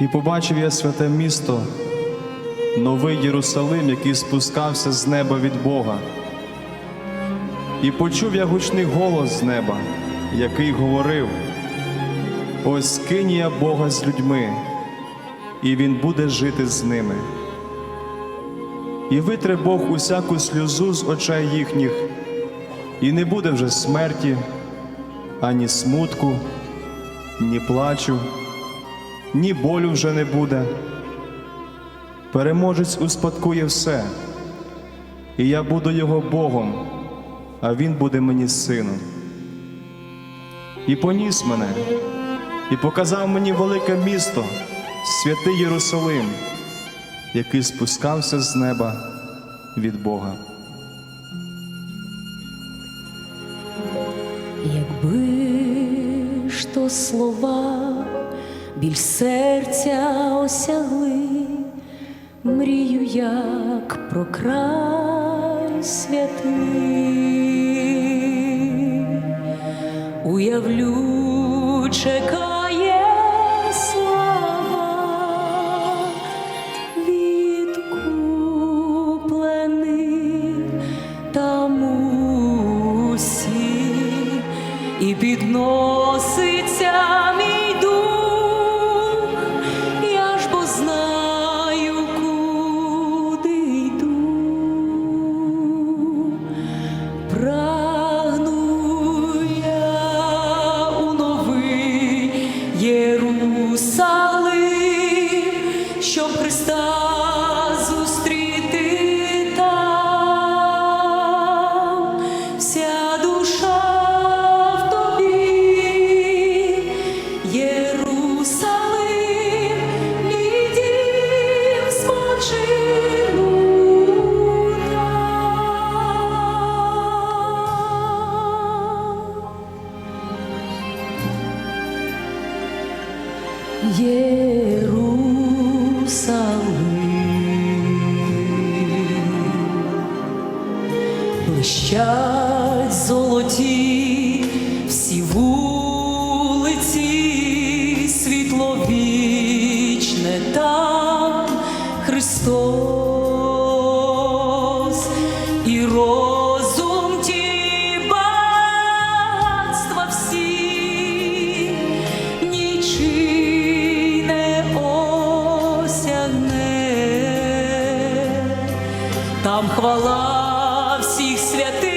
І побачив я святе місто, новий Єрусалим, який спускався з неба від Бога. І почув я гучний голос з неба, який говорив: Ось кинія Бога з людьми, і Він буде жити з ними. І витре Бог усяку сльозу з очей їхніх, і не буде вже смерті, ані смутку, ні плачу, ні болю вже не буде. Переможець успадкує все, і я буду його Богом, а він буде мені сином. І поніс мене, і показав мені велике місто, святий Єрусалим, який спускався з неба від Бога. Якби ж то слова біль серця осягли, мрію, як про край святий, уявлю, чекає слава відкуплених там усі, і підноситься Блищать золоті всі вулиці, хвала всіх святих.